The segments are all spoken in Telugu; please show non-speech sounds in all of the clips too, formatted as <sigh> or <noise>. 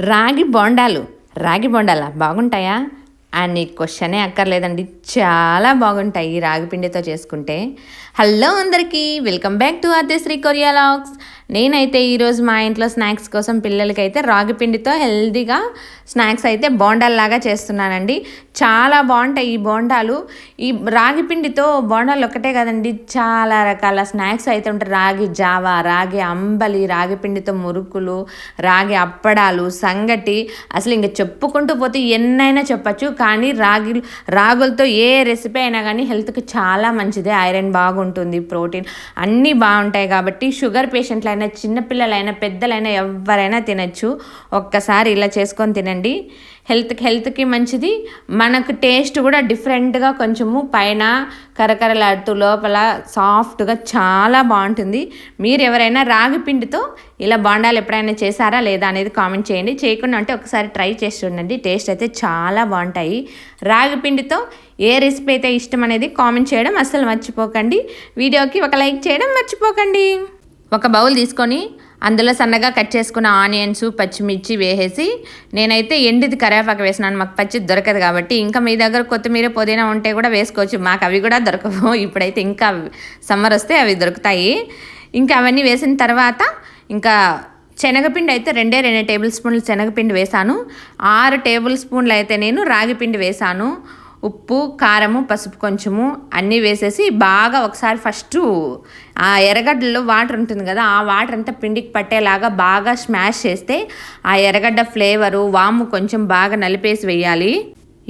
రాగి బోండాలు. రాగి బొండాలా? బాగుంటాయా? అని క్వశ్చనే అక్కర్లేదండి. చాలా బాగుంటాయి రాగి పిండితో చేసుకుంటే. హలో అందరికీ welcome back to Sri Korea logs నేనైతే ఈరోజు మా ఇంట్లో స్నాక్స్ కోసం పిల్లలకైతే రాగి పిండితో హెల్దీగా స్నాక్స్ అయితే బోండాల్లాగా చేస్తున్నానండి. చాలా బాగుంటాయి ఈ బోండాలు. ఈ రాగి పిండితో బోండాలు ఒక్కటే కదండి చాలా రకాల స్నాక్స్ అయితే ఉంటాయి. రాగి జావా రాగి అంబలి రాగి పిండితో మురుకులు రాగి అప్పడాలు సంగటి. అసలు ఇంకా చెప్పుకుంటూ పోతే ఎన్నైనా చెప్పచ్చు కానీ రాగి రాగులతో ఏ రెసిపీ అయినా కానీ హెల్త్కి చాలా మంచిదే. ఐరన్ బాగుంటుంది ప్రోటీన్ అన్నీ బాగుంటాయి కాబట్టి షుగర్ పేషెంట్లైనా చిన్నపిల్లలైనా పెద్దలైనా ఎవరైనా తినచ్చు. ఒక్కసారి ఇలా చేసుకొని తినండి. హెల్త్కి హెల్త్కి మంచిది. మనకు టేస్ట్ కూడా డిఫరెంట్గా కొంచెము పైన కరకరలాడుతూ లోపల సాఫ్ట్గా చాలా బాగుంటుంది. మీరు ఎవరైనా రాగి పిండితో ఇలా బాండాలు ఎప్పుడైనా చేశారా లేదా అనేది కామెంట్ చేయండి. చేయకుండా అంటే ఒకసారి ట్రై చేసి చూడండి. టేస్ట్ అయితే చాలా బాగుంటాయి. రాగి పిండితో ఏ రెసిపీ అయితే ఇష్టం అనేది కామెంట్ చేయడం అస్సలు మర్చిపోకండి. వీడియోకి ఒక లైక్ చేయడం మర్చిపోకండి. ఒక బౌల్ తీసుకొని అందులో సన్నగా కట్ చేసుకున్న ఆనియన్స్ పచ్చిమిర్చి వేసేసి నేనైతే ఎండిది కరివేపాకు వేసినాను. మాకు పచ్చి దొరకదు కాబట్టి ఇంకా మీ దగ్గర కొత్తిమీర పుదీనా ఉంటే కూడా వేసుకోవచ్చు. మాకు అవి కూడా దొరకవు. <laughs> ఇప్పుడైతే ఇంకా సమ్మర్ వస్తే అవి దొరుకుతాయి. ఇంకా అవన్నీ వేసిన తర్వాత ఇంకా శనగపిండి అయితే రెండే రెండు టేబుల్ స్పూన్లు శనగపిండి వేసాను. ఆరు టేబుల్ స్పూన్లు అయితే నేను రాగిపిండి వేసాను. ఉప్పు కారము పసుపు కొంచెము అన్నీ వేసేసి బాగా ఒకసారి ఫస్ట్ ఆ ఎర్రగడ్డలో వాటర్ ఉంటుంది కదా ఆ వాటర్ అంతా పిండికి పట్టేలాగా బాగా స్మాష్ చేస్తే ఆ ఎర్రగడ్డ ఫ్లేవరు వాము కొంచెం బాగా నలిపేసి వేయాలి.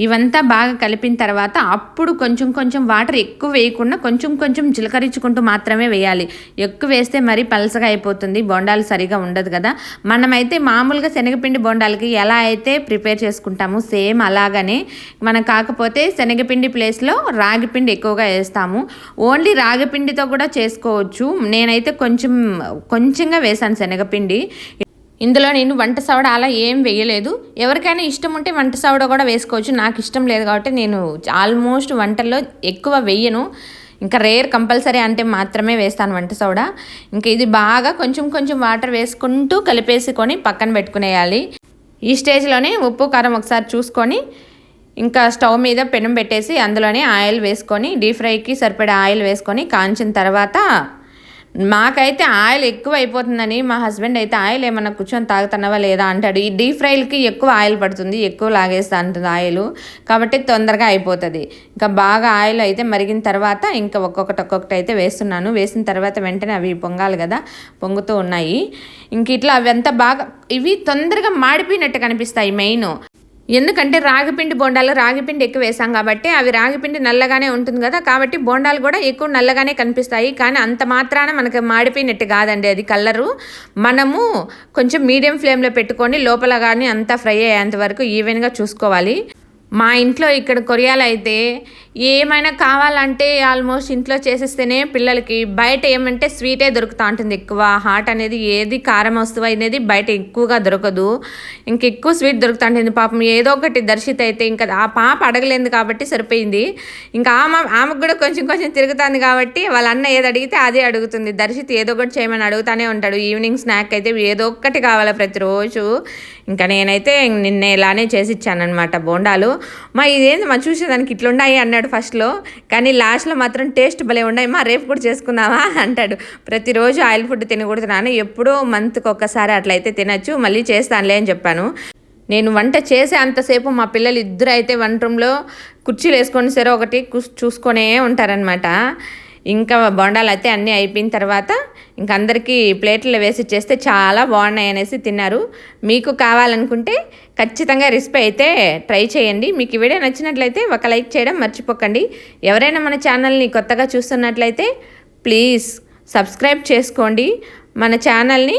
ఇవంతా బాగా కలిపిన తర్వాత అప్పుడు కొంచెం కొంచెం వాటర్ ఎక్కువ వేయకుండా కొంచెం కొంచెం చిలకరించుకుంటూ మాత్రమే వేయాలి. ఎక్కువ వేస్తే మరీ పలసగా అయిపోతుంది. బొండాలు సరిగా ఉండదు కదా. మనమైతే మామూలుగా శనగపిండి బొండాలకి ఎలా అయితే ప్రిపేర్ చేసుకుంటాము సేమ్ అలాగనే మనం కాకపోతే శనగపిండి ప్లేస్లో రాగిపిండి ఎక్కువగా వేస్తాము. ఓన్లీ రాగిపిండితో కూడా చేసుకోవచ్చు. నేనైతే కొంచెం కొంచెంగా వేసాను శనగపిండి. ఇందులో నేను వంట సవడ అలా ఏం వేయలేదు. ఎవరికైనా ఇష్టం ఉంటే వంట సవడ కూడా వేసుకోవచ్చు. నాకు ఇష్టం లేదు కాబట్టి నేను ఆల్మోస్ట్ వంటల్లో ఎక్కువ వెయ్యను ఇంకా రేర్ కంపల్సరీ అంటే మాత్రమే వేస్తాను వంట సోడా ఇంకా ఇది బాగా కొంచెం కొంచెం వాటర్ వేసుకుంటూ కలిపేసుకొని పక్కన పెట్టుకునేయాలి. ఈ స్టేజ్లోనే ఉప్పు కారం ఒకసారి చూసుకొని ఇంకా స్టవ్ మీద పెనం పెట్టేసి అందులోనే ఆయిల్ వేసుకొని డీప్ ఫ్రైకి సరిపడే ఆయిల్ వేసుకొని కాంచిన తర్వాత మాకైతే ఆయిల్ ఎక్కువ అయిపోతుందని మా హస్బెండ్ అయితే ఆయిల్ ఏమన్నా కూర్చొని తాగుతున్నావా లేదా అంటాడు. ఈ డీప్ ఫ్రైలకి ఎక్కువ ఆయిల్ పడుతుంది ఎక్కువ లాగేస్తా అంటుంది ఆయిల్. కాబట్టి తొందరగా అయిపోతుంది. ఇంకా బాగా ఆయిల్ అయితే మరిగిన తర్వాత ఇంకా ఒక్కొక్కటి ఒక్కొక్కటి అయితే వేస్తున్నాను. వేసిన తర్వాత వెంటనే అవి పొంగాలి కదా పొంగుతూ ఉన్నాయి. ఇంక ఇట్లా అవి అంతా బాగా ఇవి తొందరగా మాడిపోయినట్టు కనిపిస్తాయి మెయిన్. ఎందుకంటే రాగిపిండి బోండాలు రాగిపిండి ఎక్కువ వేసాం కాబట్టి అవి రాగిపిండి నల్లగానే ఉంటుంది కదా కాబట్టి బోండాలు కూడా ఎక్కువ నల్లగానే కనిపిస్తాయి. కానీ అంత మాత్రాన మనకు మాడిపోయినట్టు కాదండి అది కలరు. మనము కొంచెం మీడియం ఫ్లేమ్లో పెట్టుకొని లోపల కానీ అంతా ఫ్రై అయ్యేంత వరకు ఈవెన్గా చూసుకోవాలి. మా ఇంట్లో ఇక్కడ కొరియాలో అయితే ఏమైనా కావాలంటే ఆల్మోస్ట్ ఇంట్లో చేసేస్తేనే పిల్లలకి. బయట ఏమంటే స్వీటే దొరుకుతూ ఉంటుంది ఎక్కువ. హాట్ అనేది ఏది కారం వస్తువు అనేది బయట ఎక్కువగా దొరకదు. ఇంక ఎక్కువ స్వీట్ దొరుకుతూ ఉంటుంది పాపం ఏదో ఒకటి దర్శిత అయితే ఇంకా ఆ పాప అడగలేదు కాబట్టి సరిపోయింది. ఇంకా ఆమె ఆమెకు కూడా కొంచెం కొంచెం తిరుగుతుంది కాబట్టి వాళ్ళ అన్న ఏది అడిగితే అదే అడుగుతుంది. దర్శిత ఏదో ఒకటి చేయమని అడుగుతానే ఉంటాడు. ఈవినింగ్ స్నాక్ అయితే ఏదో ఒక్కటి కావాలి ప్రతిరోజు. ఇంకా నేనైతే నిన్న ఇలానే చేసి ఇచ్చానమాట బోండాలు. మా ఇదేంది? మా చూసేదానికి ఇట్లున్నాయి అన్నాడు. ఫస్ట్లో కానీ లాస్ట్లో మాత్రం టేస్ట్ భలే ఉన్నాయి. మా రేపు కూడా చేసుకుందామా అంటాడు. ప్రతిరోజు ఆయిల్ ఫుడ్ తినకూడదు ఎప్పుడో మంత్కి ఒక్కసారి అట్లయితే తినచ్చు. మళ్ళీ చేస్తానులే అని చెప్పాను. నేను వంట చేసే అంతసేపు మా పిల్లలు ఇద్దరు అయితే వంట రూమ్లో కుర్చీలు వేసుకొని సరే ఒకటి చూసుకొనే ఉంటారనమాట ఇంకా బొండాలు అయితే అన్నీ అయిపోయిన తర్వాత ఇంక అందరికీ ప్లేట్లో వేసి చేస్తే చాలా బాగున్నాయి అనేసి తిన్నారు. మీకు కావాలనుకుంటే ఖచ్చితంగా రెసిపీ అయితే ట్రై చేయండి. మీకు ఈ వీడియో నచ్చినట్లయితే ఒక లైక్ చేయడం మర్చిపోకండి. ఎవరైనా మన ఛానల్ని కొత్తగా చూస్తున్నట్లయితే ప్లీజ్ సబ్స్క్రైబ్ చేసుకోండి. మన ఛానల్ని